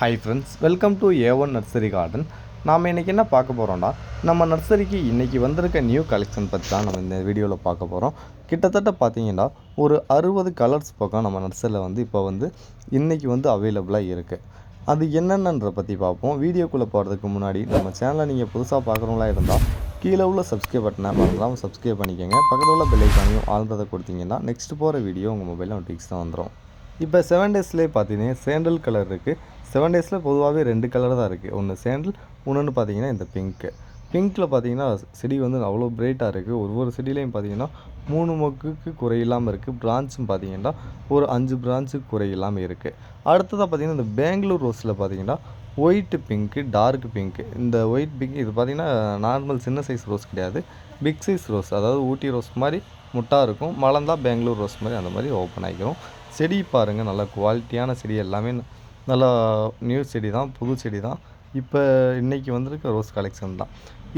Hi friends welcome to A one nursery garden நாம் இன்றைக்கி என்ன பார்க்க போகிறோம்னா நம்ம நர்சரிக்கு இன்றைக்கி வந்திருக்க நியூ கலெக்ஷன் பற்றி தான் நம்ம இந்த வீடியோவில் பார்க்க போகிறோம் கிட்டத்தட்ட பார்த்தீங்கன்னா ஒரு அறுபது கலர்ஸ் பக்கம் நம்ம நர்சரியில் வந்து இப்போ வந்து இன்றைக்கி வந்து அவைலபிளாக இருக்குது அது என்னென்னன்ற பற்றி பார்ப்போம். வீடியோக்குள்ளே போகிறதுக்கு முன்னாடி நம்ம சேனலை நீங்கள் புதுசாக பார்க்குறவங்களா இருந்தால் கீழே உள்ள சப்ஸ்கிரைப் பட்டனை மறந்துடாமல் சப்ஸ்கிரைப் பண்ணிக்கோங்க. பக்கத்தில் உள்ள பெல்லைக்கானையும் ஆழ்ந்ததை கொடுத்தீங்கன்னா நெக்ஸ்ட் போகிற வீடியோ உங்கள் மொபைலில் நோட்டிஃபிகேஷன் வந்துடும் இப்போ செவன் டேஸ்லேயே பார்த்தீங்கன்னா சேண்டல் கலர் இருக்குது செவன் டேஸில் பொதுவாகவே ரெண்டு கலர் தான் இருக்குது ஒன்று சேண்டல் இன்னொன்று பார்த்தீங்கன்னா இந்த பிங்க்கு பிங்க்கில் பார்த்தீங்கன்னா செடி வந்து அவ்வளோ பிரைட்டாக இருக்குது ஒவ்வொரு செடியிலையும் பார்த்தீங்கன்னா மூணு மொக்குக்கு குறையில்லாமல் இருக்குது பிரான்ச்சும் பார்த்தீங்கன்னா ஒரு அஞ்சு பிரான்ச்சுக்கு குறையில்லாமல் இருக்குது அடுத்ததாக பார்த்தீங்கன்னா இந்த பெங்களூர் ரோஸில் பார்த்தீங்கன்னா ஒயிட்டு பிங்க்கு டார்க் பிங்க்கு இந்த ஒயிட் பிங்க் இது பார்த்தீங்கன்னா நார்மல் சின்ன சைஸ் ரோஸ் கிடையாது. பிக் சைஸ் ரோஸ் அதாவது ஊட்டி ரோஸ் மாதிரி முட்டாக இருக்கும். மலர்ந்தா பெங்களூர் ரோஸ் மாதிரி அந்த மாதிரி ஓப்பன் ஆகிக்கிறோம் செடி பாருங்கள் நல்லா குவாலிட்டியான செடி எல்லாமே நல்லா நியூ செடி தான் புது செடி தான். இப்போ இன்றைக்கி வந்திருக்க ரோஸ் கலெக்ஷன் தான்.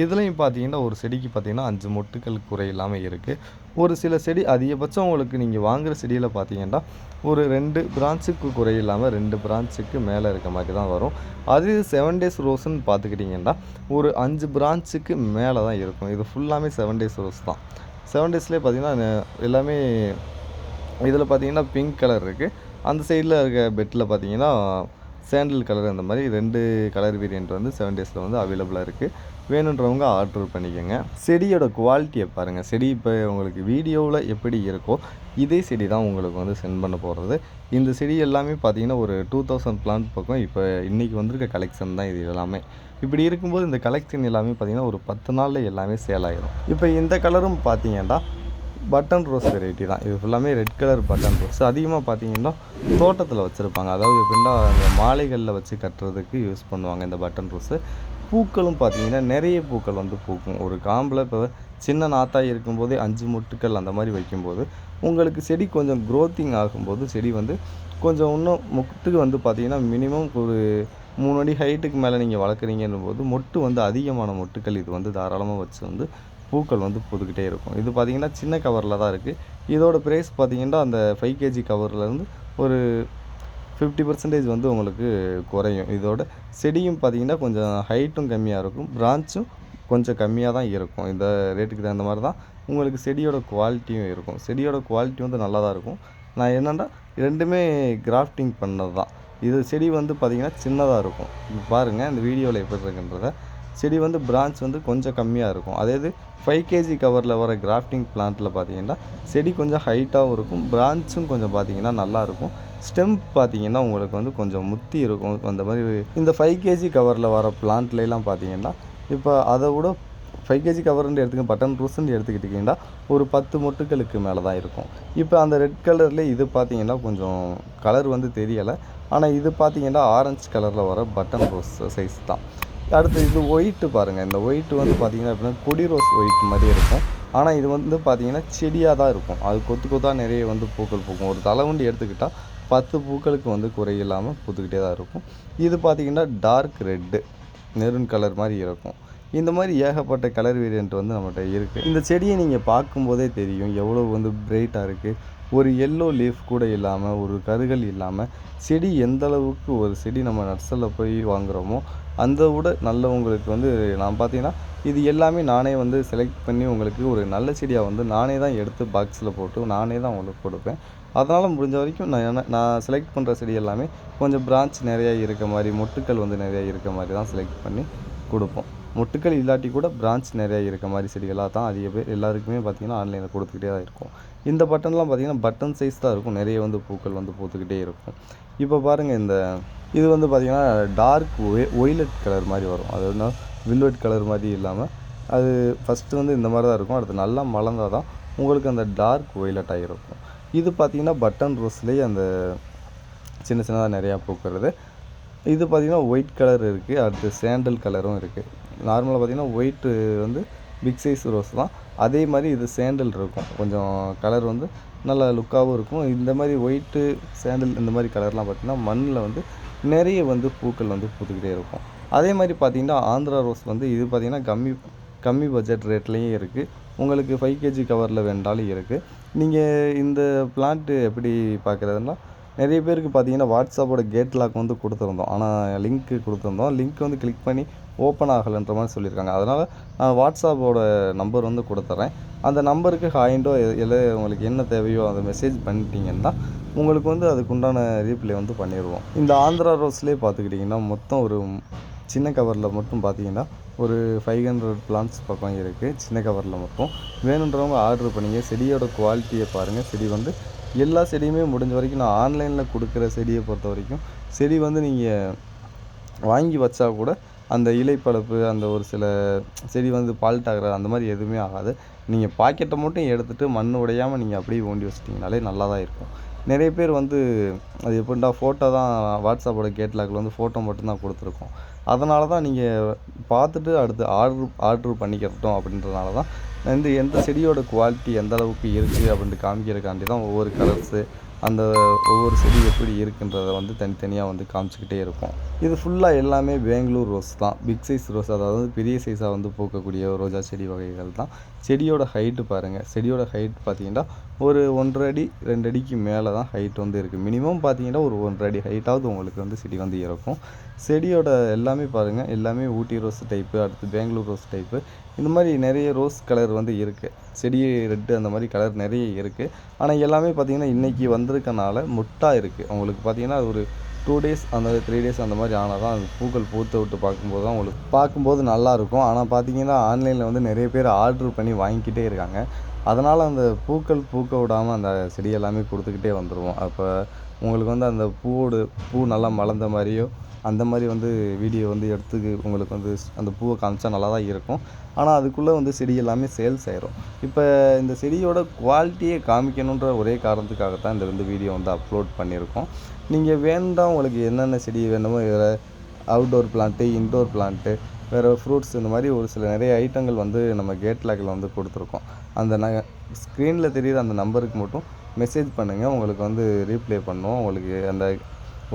இதுலேயும் பார்த்தீங்கன்னா ஒரு செடிக்கு பார்த்தீங்கன்னா அஞ்சு மொட்டுக்கள் குறை இல்லாமல் இருக்குது ஒரு சில செடி அதிகபட்சம் உங்களுக்கு நீங்கள் வாங்குகிற செடியில் பார்த்தீங்கன்னா ஒரு ரெண்டு பிரான்ச்சுக்கு குறை இல்லாமல் ரெண்டு பிரான்ச்சுக்கு மேலே இருக்க மாதிரி தான் வரும். அது செவன் டேஸ் ரோஸ்ன்னு பார்த்துக்கிட்டிங்கன்னா ஒரு அஞ்சு பிரான்ச்சுக்கு மேலே தான் இருக்கும். இது ஃபுல்லாமே செவன் டேஸ் ரோஸ் தான். செவன் டேஸ்லேயே பார்த்தீங்கன்னா எல்லாமே இதில் பார்த்தீங்கன்னா பிங்க் கலர் இருக்குது அந்த சைடில் இருக்க பெட்டில் பார்த்தீங்கன்னா சேண்டில் கலர் அந்த மாதிரி ரெண்டு கலர் வேரியண்ட் வந்து செவன் டேஸில் வந்து அவைலபிளாக இருக்குது வேணுன்றவங்க ஆர்டர் பண்ணிக்கோங்க. செடியோட குவாலிட்டியை பாருங்கள் செடி இப்போ உங்களுக்கு வீடியோவில் எப்படி இருக்கோ இதே செடி தான் உங்களுக்கு வந்து சென்ட் பண்ண போகிறது இந்த செடி எல்லாமே பார்த்தீங்கன்னா ஒரு டூ தௌசண்ட் பிளான்ட் பக்கம் இப்போ இன்றைக்கி வந்திருக்க கலெக்ஷன் தான் இது எல்லாமே. இப்படி இருக்கும்போது இந்த கலெக்ஷன் எல்லாமே பார்த்தீங்கன்னா ஒரு பத்து நாளில் எல்லாமே சேல் ஆகிடும் இப்போ இந்த கலரும் பார்த்தீங்கன்னா பட்டன் ரோஸ் வெரைட்டி தான். இது ஃபுல்லாமே ரெட் கலர் பட்டன் ரோஸ். அதிகமாக பார்த்தீங்கன்னா தோட்டத்தில் வச்சுருப்பாங்க. அதாவது எப்படின்னா அந்த மாலைகளில் வச்சு கட்டுறதுக்கு யூஸ் பண்ணுவாங்க இந்த பட்டன் ரோஸு. பூக்களும் பார்த்தீங்கன்னா நிறைய பூக்கள் வந்து பூக்கும். ஒரு காம்பில் இப்போ சின்ன நாத்தாக இருக்கும்போதே அஞ்சு முட்டுக்கள் அந்த மாதிரி வைக்கும்போது உங்களுக்கு செடி கொஞ்சம் க்ரோத்திங் ஆகும்போது செடி வந்து கொஞ்சம் இன்னும் முட்டுக்கு வந்து பார்த்தீங்கன்னா மினிமம் ஒரு மூணு அடி ஹைட்டுக்கு மேலே நீங்கள் வளர்க்குறீங்கன்னும் போது மொட்டு வந்து அதிகமான மொட்டுக்கள் இது வந்து தாராளமாக வச்சு வந்து பூக்கள் வந்து பூத்துக்கிட்டே இருக்கும். இது பார்த்தீங்கன்னா சின்ன கவரில் தான் இருக்குது இதோட ப்ரைஸ் பார்த்திங்கன்னா அந்த ஃபைவ் கேஜி கவர்லேருந்து ஒரு ஃபிஃப்டி பர்சன்டேஜ் வந்து உங்களுக்கு குறையும். இதோட செடியும் பார்த்தீங்கன்னா கொஞ்சம் ஹைட்டும் கம்மியாக இருக்கும். பிரான்ச்சும் கொஞ்சம் கம்மியாக தான் இருக்கும். இந்த ரேட்டுக்கு தகுந்த மாதிரி தான் உங்களுக்கு செடியோட குவாலிட்டியும் இருக்கும். செடியோட குவாலிட்டி வந்து நல்லா தான் இருக்கும். நான் என்னென்னா ரெண்டுமே கிராஃப்டிங் பண்ணது தான். இது செடி வந்து பார்த்திங்கன்னா சின்னதாக இருக்கும். பாருங்கள் இந்த வீடியோவில் எப்படி இருக்குன்றதை. செடி வந்து பிரான்ச் வந்து கொஞ்சம் கம்மியாக இருக்கும். அதே இது ஃபைவ் கேஜி கவரில் வர கிராஃப்டிங் பிளான்ட்டில் பார்த்தீங்கன்னா செடி கொஞ்சம் ஹைட்டாகவும் இருக்கும். பிரான்ச்சும் கொஞ்சம் பார்த்தீங்கன்னா நல்லாயிருக்கும் ஸ்டெம் பார்த்தீங்கன்னா உங்களுக்கு வந்து கொஞ்சம் முத்தி இருக்கும். அந்த மாதிரி இந்த ஃபைவ் கேஜி கவரில் வர பிளான்ட்லாம் பார்த்தீங்கன்னா இப்போ அதை விட ஃபைவ் கேஜி கவர்னு எடுத்துக்க பட்டன் ரூஸ்ன்னு எடுத்துக்கிட்டிங்கன்னா ஒரு பத்து மொட்டுகளுக்கு மேலே தான் இருக்கும். இப்போ அந்த ரெட் கலரில் இது பார்த்தீங்கன்னா கொஞ்சம் கலர் வந்து தெரியலை. ஆனால் இது பார்த்தீங்கன்னா ஆரஞ்சு கலரில் வர பட்டன் ரோஸ் சைஸ் தான். அடுத்து இது ஒயிட்டு பாருங்கள் இந்த ஒயிட்டு வந்து பார்த்திங்கன்னா அப்படின்னா கொடி ரோஸ் ஒயிட் மாதிரி இருக்கும். ஆனால் இது வந்து பார்த்திங்கன்னா செடியாக தான் இருக்கும். அது கொத்து கொத்தாக நிறைய வந்து பூக்கள் பூக்கும். ஒரு தலைவண்டி எடுத்துக்கிட்டால் பத்து பூக்களுக்கு வந்து குறையில்லாமல் பூத்துக்கிட்டே தான் இருக்கும். இது பார்த்தீங்கன்னா டார்க் ரெட்டு மெரூன் கலர் மாதிரி இருக்கும். இந்த மாதிரி ஏகப்பட்ட கலர் வேரியண்ட் வந்து நம்மகிட்ட இருக்குது இந்த செடியை நீங்கள் பார்க்கும்போதே தெரியும் எவ்வளோ வந்து பிரைட்டாக இருக்குது ஒரு எல்லோ லீஃப் கூட இல்லாமல் ஒரு கருகள் இல்லாமல் செடி எந்த அளவுக்கு ஒரு செடி நம்ம நர்சரியில் போய் வாங்குகிறோமோ அந்த விட நல்லவங்களுக்கு வந்து நான் பார்த்தீங்கன்னா இது எல்லாமே நானே வந்து செலக்ட் பண்ணி உங்களுக்கு ஒரு நல்ல செடியாக வந்து நானே தான் எடுத்து பாக்ஸில் போட்டு நானே தான் உங்களுக்கு கொடுப்பேன். அதனால் முடிஞ்ச வரைக்கும் நான் நான் செலக்ட் பண்ணுற செடி எல்லாமே கொஞ்சம் பிரான்ச் நிறையா இருக்க மாதிரி மொட்டுக்கள் வந்து நிறையா இருக்க மாதிரி தான் செலக்ட் பண்ணி கொடுப்போம். மொட்டுக்கள் இல்லாட்டி கூட பிரான்ச் நிறையா இருக்க மாதிரி செடிகளாக தான் அதிக பேர் எல்லாருக்குமே பார்த்திங்கன்னா ஆன்லைனில் கொடுத்துக்கிட்டே தான் இருக்கும். இந்த பட்டன்லாம் பார்த்திங்கன்னா பட்டன் சைஸ் தான் இருக்கும். நிறைய வந்து பூக்கள் வந்து பூத்துக்கிட்டே இருக்கும். இப்போ பாருங்கள் இந்த இது வந்து பார்த்திங்கன்னா டார்க் ஒய் ஒய்லட் கலர் மாதிரி வரும். அது வந்து வில்வெட் கலர் மாதிரி இல்லாமல் அது ஃபஸ்ட்டு வந்து இந்த மாதிரி தான் இருக்கும். அடுத்து நல்லா மலர்ந்தால் தான் உங்களுக்கு அந்த டார்க் ஒய்லட்டாக இருக்கும். இது பார்த்திங்கன்னா பட்டன் ரோஸ்லேயே அந்த சின்ன சின்னதாக நிறையா பூக்கிறது. இது பார்த்திங்கன்னா ஒயிட் கலர் இருக்குது அடுத்து சேண்டல் கலரும் இருக்குது நார்மலாக பார்த்திங்கன்னா ஒயிட்டு வந்து பிக் சைஸ் ரோஸ் தான். அதே மாதிரி இது சேண்டல் இருக்கும். கொஞ்சம் கலர் வந்து நல்ல லுக்காகவும் இருக்கும். இந்த மாதிரி ஒயிட்டு சேண்டில் இந்த மாதிரி கலர்லாம் பார்த்திங்கன்னா மண்ணில் வந்து நிறைய வந்து பூக்கள் வந்து பூத்துக்கிட்டே இருக்கும். அதே மாதிரி பார்த்திங்கன்னா ஆந்திரா ரோஸ் வந்து இது பார்த்திங்கன்னா கம்மி கம்மி பட்ஜெட் ரேட்லேயும் இருக்குது உங்களுக்கு ஃபைவ் கேஜி கவரில் வேண்டாலும் இருக்குது நீங்கள் இந்த பிளான்ட்டு எப்படி பார்க்குறதுனா நிறைய பேருக்கு பார்த்தீங்கன்னா வாட்ஸ்அப்போட கேட் லாக் வந்து கொடுத்துருந்தோம். ஆனால் லிங்க்கு கொடுத்துருந்தோம். லிங்க் வந்து கிளிக் பண்ணி ஓப்பன் ஆகலைன்ற மாதிரி சொல்லியிருக்காங்க. அதனால் நான் வாட்ஸ்அப்போட நம்பர் வந்து கொடுத்துட்றேன் அந்த நம்பருக்கு ஹாயிண்டோ இல்லை உங்களுக்கு என்ன தேவையோ அதை மெசேஜ் பண்ணிட்டீங்கன்னா உங்களுக்கு வந்து அதுக்குண்டான ரீப்ளை வந்து பண்ணிடுவோம் இந்த ஆந்திரா ரோஸ்லேயே பார்த்துக்கிட்டிங்கன்னா மொத்தம் ஒரு சின்ன கவரில் மட்டும் பார்த்தீங்கன்னா ஒரு ஃபைவ் ஹண்ட்ரட் பிளான்ஸ் பக்கம் இருக்குது சின்ன கவரில் மட்டும். வேணுன்றவங்க ஆர்டர் பண்ணிங்க செடியோட குவாலிட்டியை பாருங்கள் செடி வந்து எல்லா செடியுமே முடிஞ்ச வரைக்கும் நான் ஆன்லைனில் கொடுக்குற செடியை பொறுத்த வரைக்கும் செடி வந்து நீங்கள் வாங்கி வச்சா கூட அந்த இலைப்பழப்பு அந்த ஒரு சில செடி வந்து பால்ட் ஆகிற அந்த மாதிரி எதுவுமே ஆகாது. நீங்கள் பாக்கெட்டை மட்டும் எடுத்துகிட்டு மண் உடையாமல் நீங்கள் அப்படியே ஊண்டி வச்சிட்டிங்கனாலே நல்லா தான் இருக்கும். நிறைய பேர் வந்து அது எப்படின்னா ஃபோட்டோ தான் வாட்ஸ்அப்போட கேட்லாக்கில் வந்து ஃபோட்டோ மட்டும்தான் கொடுத்துருக்கோம். அதனால தான் நீங்கள் பார்த்துட்டு அடுத்து ஆர்டர் ஆர்டர் பண்ணிக்கிறட்டும் அப்படின்றனால தான் வந்து எந்த செடியோட குவாலிட்டி எந்த அளவுக்கு இருக்குது அப்படின்ட்டு காமிக்கிறக்காண்டி தான் ஒவ்வொரு கலர்ஸு அந்த ஒவ்வொரு செடி எப்படி இருக்குன்றதை வந்து தனித்தனியாக வந்து காமிச்சிக்கிட்டே இருக்கும் இது ஃபுல்லாக எல்லாமே பெங்களூர் ரோஸ் தான். பிக் சைஸ் ரோஸ் அதாவது பெரிய சைஸாக வந்து பூக்கக்கூடிய ரோஜா செடி வகைகள் தான். செடியோட ஹைட்டு பாருங்கள் செடியோட ஹைட் பார்த்தீங்கன்னா ஒரு ஒன்றரை அடி ரெண்டு அடிக்கு மேலே தான் ஹைட் வந்து இருக்குது மினிமம் பார்த்தீங்கன்னா ஒரு ஒன்றரை அடி ஹைட்டாவது உங்களுக்கு வந்து செடி வந்து இருக்கும் செடியோட எல்லாமே பாருங்கள் எல்லாமே ஊட்டி ரோஸ் டைப்பு அடுத்து பெங்களூர் ரோஸ் டைப்பு இந்த மாதிரி நிறைய ரோஸ் கலர் வந்து இருக்குது செடி ரெட்டு அந்த மாதிரி கலர் நிறைய இருக்குது ஆனால் எல்லாமே பார்த்தீங்கன்னா இன்றைக்கி வந்திருக்கனால முட்டாக இருக்குது உங்களுக்கு பார்த்திங்கன்னா ஒரு டூ டேஸ் அந்த த்ரீ டேஸ் அந்த மாதிரி ஆனால் தான் அந்த பூக்கள் பூத்து விட்டு பார்க்கும்போது தான் உங்களுக்கு பார்க்கும்போது நல்லாயிருக்கும். ஆனால் பார்த்தீங்கன்னா ஆன்லைனில் வந்து நிறைய பேர் ஆர்டர் பண்ணி வாங்கிக்கிட்டே இருக்காங்க. அதனால் அந்த பூக்கள் பூக்க விடாமல் அந்த செடி எல்லாமே கொடுத்துக்கிட்டே வந்துடுவோம் அப்போ உங்களுக்கு வந்து அந்த பூவோடு பூ நல்லா மலர்ந்த மாதிரியோ அந்த மாதிரி வந்து வீடியோ வந்து எடுத்து உங்களுக்கு வந்து அந்த பூவை காமிச்சா நல்லா தான் இருக்கும். ஆனால் அதுக்குள்ளே வந்து செடி எல்லாமே சேல்ஸ் ஆயிரும். இப்போ இந்த செடியோட குவாலிட்டியை காமிக்கணுன்ற ஒரே காரணத்துக்காக தான் இந்த வந்து வீடியோ வந்து அப்லோட் பண்ணியிருக்கோம். நீங்கள் வேண்டாம் உங்களுக்கு என்னென்ன செடி வேணுமோ வேறு அவுட்டோர் பிளான்ட்டு இன்டோர் பிளான்ட்டு வேறு ஃப்ரூட்ஸ் இந்த மாதிரி ஒரு சில நிறைய ஐட்டங்கள் வந்து நம்ம கேட் லாக்கில் வந்து கொடுத்துருக்கோம். அந்த ந ஸ்க்ரீனில் தெரிகிற அந்த நம்பருக்கு மட்டும் மெசேஜ் பண்ணுங்கள் உங்களுக்கு வந்து ரீப்ளே பண்ணுவோம். உங்களுக்கு அந்த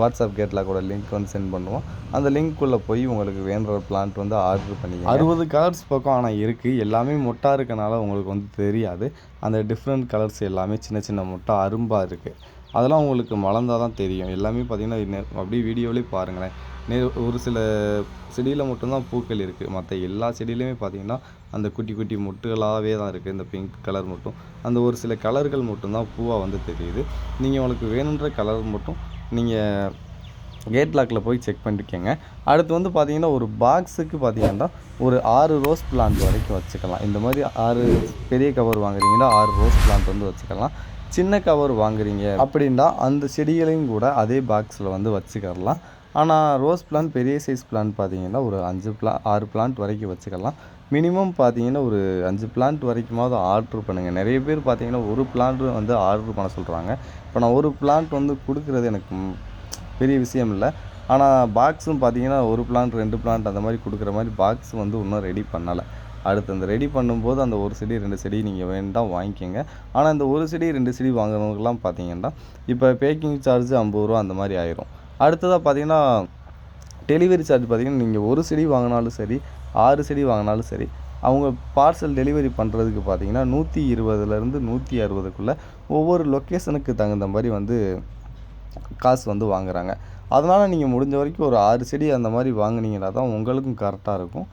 வாட்ஸ்அப் கேட்லாக்கோட லிங்க் வந்து சென்ட் பண்ணுவோம். அந்த லிங்க்குள்ளே போய் உங்களுக்கு வேணுற பிளான்ட் வந்து ஆர்டர் பண்ணி அறுபது கலர்ஸ் பக்கம் ஆனால் இருக்குது எல்லாமே மொட்டாக இருக்கனால உங்களுக்கு வந்து தெரியாது. அந்த டிஃப்ரெண்ட் கலர்ஸ் எல்லாமே சின்ன சின்ன மொட்டா அரும்பாக இருக்குது அதெல்லாம் உங்களுக்கு மலர்ந்தால் தான் தெரியும். எல்லாமே பார்த்திங்கன்னா அப்படியே வீடியோவிலே பாருங்களேன். நே ஒரு சில செடியில் மட்டும்தான் பூக்கள் இருக்குது மற்ற எல்லா செடியிலையுமே பார்த்தீங்கன்னா அந்த குட்டி குட்டி மொட்டுகளாகவே தான் இருக்குது இந்த பிங்க் கலர் மட்டும். அந்த ஒரு சில கலர்கள் மட்டும்தான் பூவாக வந்து தெரியுது. நீங்கள் உங்களுக்கு வேணுன்ற கலர் மட்டும் நீங்கள் கேட் லாக்கில் போய் செக் பண்ணிருக்கேங்க. அடுத்து வந்து பார்த்தீங்கன்னா ஒரு பாக்ஸுக்கு பார்த்தீங்கன்னா ஒரு ஆறு ரோஸ் பிளான்ட் வரைக்கும் வச்சுக்கலாம். இந்த மாதிரி ஆறு பெரிய கவர் வாங்குறீங்கன்னா ஆறு ரோஸ் பிளான்ட் வந்து வச்சுக்கலாம். சின்ன கவர் வாங்குறீங்க அப்படின்னா அந்த செடிகளையும் கூட அதே பாக்ஸில் வந்து வச்சுக்கலாம். ஆனால் ரோஸ் பிளான்ட் பெரிய சைஸ் பிளான்ட் பார்த்தீங்கன்னா ஒரு அஞ்சு பிளா ஆறு பிளான்ட் வரைக்கும் வச்சுக்கலாம். மினிமம் பார்த்தீங்கன்னா ஒரு அஞ்சு பிளான்ட் வரைக்குமாவது ஆர்டர் பண்ணுங்கள் நிறைய பேர் பார்த்தீங்கன்னா ஒரு பிளான்ட் வந்து ஆர்டர் பண்ண சொல்கிறாங்க இப்போ நான் ஒரு பிளான்ட் வந்து கொடுக்குறது எனக்கு பெரிய விஷயம் இல்லை. ஆனால் பாக்ஸும் பார்த்தீங்கன்னா ஒரு பிளான்ட் ரெண்டு பிளான்ட் அந்த மாதிரி கொடுக்குற மாதிரி பாக்ஸ் வந்து இன்னும் ரெடி பண்ணலை. அடுத்து அந்த ரெடி பண்ணும்போது அந்த ஒரு செடி ரெண்டு செடி நீங்கள் வேண்டாம் வாங்கிக்கோங்க. ஆனால் இந்த ஒரு செடி ரெண்டு செடி வாங்குறவங்கலாம் பார்த்தீங்கன்னா இப்போ பேக்கிங் சார்ஜ் ஐம்பது ரூபா அந்த மாதிரி ஆயிரும். அடுத்ததாக பார்த்தீங்கன்னா டெலிவரி சார்ஜ் பார்த்தீங்கன்னா நீங்கள் ஒரு செடி வாங்கினாலும் சரி ஆறு செடி வாங்கினாலும் சரி அவங்க பார்சல் டெலிவரி பண்ணுறதுக்கு பார்த்தீங்கன்னா நூற்றி இருபதுலேருந்து நூற்றி அறுபதுக்குள்ளே ஒவ்வொரு லொக்கேஷனுக்கு தகுந்த மாதிரி வந்து காசு வந்து வாங்குகிறாங்க அதனால் நீங்கள் முடிஞ்ச வரைக்கும் ஒரு ஆறு செடி அந்த மாதிரி வாங்கினீங்கன்னா தான் உங்களுக்கும் கரெக்டாக இருக்கும்.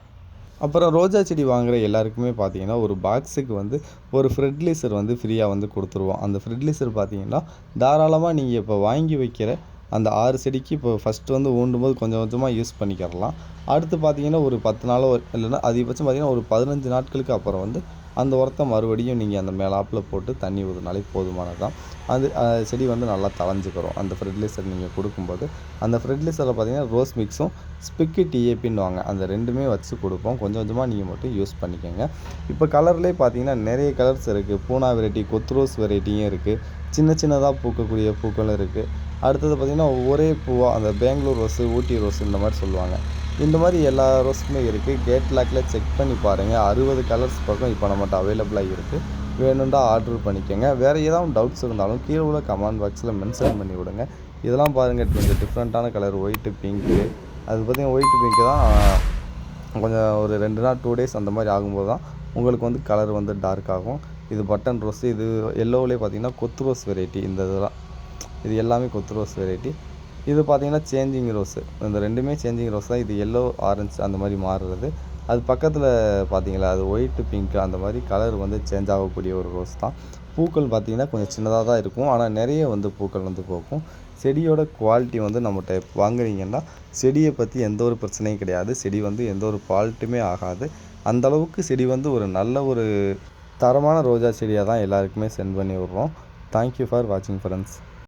அப்புறம் ரோஜா செடி வாங்குகிற எல்லாருக்குமே பார்த்தீங்கன்னா ஒரு பாக்ஸுக்கு வந்து ஒரு ஃப்ரெட்லீசர் வந்து ஃப்ரீயாக வந்து கொடுத்துருவோம். அந்த ஃப்ரெட்லீசர் பார்த்தீங்கன்னா தாராளமாக நீங்கள் இப்போ வாங்கி வைக்கிற அந்த ஆறு செடிக்கு இப்போ ஃபஸ்ட்டு வந்து ஊண்டும் போது கொஞ்சம் கொஞ்சமாக யூஸ் பண்ணிக்கிறலாம். அடுத்து பார்த்தீங்கன்னா ஒரு பத்து நாளோ இல்லைன்னா அதிகபட்சம் பார்த்தீங்கன்னா ஒரு பதினஞ்சு நாட்களுக்கு அப்புறம் வந்து அந்த உரத்தை மறுபடியும் நீங்கள் அந்த மேலாப்பில் போட்டு தண்ணி ஊற்றினாலே போதுமானது தான் அது செடி வந்து நல்லா தளைஞ்சுக்கிறோம். அந்த ஃபெர்டிலைசர் நீங்கள் கொடுக்கும்போது அந்த ஃபெர்டிலைசரில் பார்த்தீங்கன்னா ரோஸ் மிக்ஸும் ஸ்பிக்கு டிஏபின்னுவாங்க அந்த ரெண்டுமே வச்சு கொடுப்போம். கொஞ்சம் கொஞ்சமாக நீங்கள் மட்டும் யூஸ் பண்ணிக்கோங்க. இப்போ கலர்லேயே பார்த்தீங்கன்னா நிறைய கலர்ஸ் இருக்குது பூனா வெரைட்டி கொத்ரோஸ் வெரைட்டியும் இருக்குது சின்ன சின்னதாக பூக்கக்கூடிய பூக்களும் இருக்குது அடுத்தது பார்த்திங்கன்னா ஒரே பூவாக அந்த பெங்களூர் ரோஸு ஊட்டி ரோஸ் இந்த மாதிரி சொல்லுவாங்க. இந்த மாதிரி எல்லா ரோஸுமே இருக்குது கேட் லாக்கில் செக் பண்ணி பாருங்கள் அறுபது கலர்ஸ் பக்கம் இப்போ நம்மகிட்ட அவைலபிளாக இருக்குது வேணும்டா ஆர்டர் பண்ணிக்கோங்க. வேறு ஏதாவது டவுட்ஸ் இருந்தாலும் கீழே உள்ள கமெண்ட் பாக்ஸில் மென்ஷன் பண்ணி விடுங்க. இதெல்லாம் பாருங்கள் கொஞ்சம் டிஃப்ரெண்ட்டான கலர் ஒயிட்டு பிங்க்கு அது பார்த்திங்கன்னா ஒயிட் பிங்க்கு தான். கொஞ்சம் ஒரு ரெண்டு நாள் டூ டேஸ் அந்த மாதிரி ஆகும்போது தான் உங்களுக்கு வந்து கலர் வந்து டார்க் ஆகும். இது பட்டன் ரோஸ் இது எல்லோவிலே பார்த்தீங்கன்னா கொத்து ரோஸ் வெரைட்டி இந்த இதெல்லாம். இது எல்லாமே கொத்து ரோஸ் வெரைட்டி இது பார்த்தீங்கன்னா சேஞ்சிங் ரோஸு இந்த ரெண்டுமே சேஞ்சிங் ரோஸ் தான். இது எல்லோ ஆரஞ்சு அந்த மாதிரி மாறுறது. அது பக்கத்தில் பார்த்தீங்களா அது ஒயிட்டு பிங்க் அந்த மாதிரி கலர் வந்து சேஞ்ச் ஆகக்கூடிய ஒரு ரோஸ் தான். பூக்கள் பார்த்திங்கன்னா கொஞ்சம் சின்னதாக தான் இருக்கும். ஆனால் நிறைய வந்து பூக்கள் வந்து பூக்கும். செடியோட குவாலிட்டி வந்து நம்மகிட்ட வாங்குறீங்கன்னா செடியை பற்றி எந்த ஒரு பிரச்சனையும் கிடையாது. செடி வந்து எந்த ஒரு ஃபால்ட்டுமே ஆகாது. அந்த அளவுக்கு செடி வந்து ஒரு நல்ல ஒரு தரமான ரோஜா செடியாக தான் எல்லாருக்குமே சென்ட் பண்ணி விட்றோம். தேங்க்யூ ஃபார் வாட்சிங் ஃப்ரெண்ட்ஸ்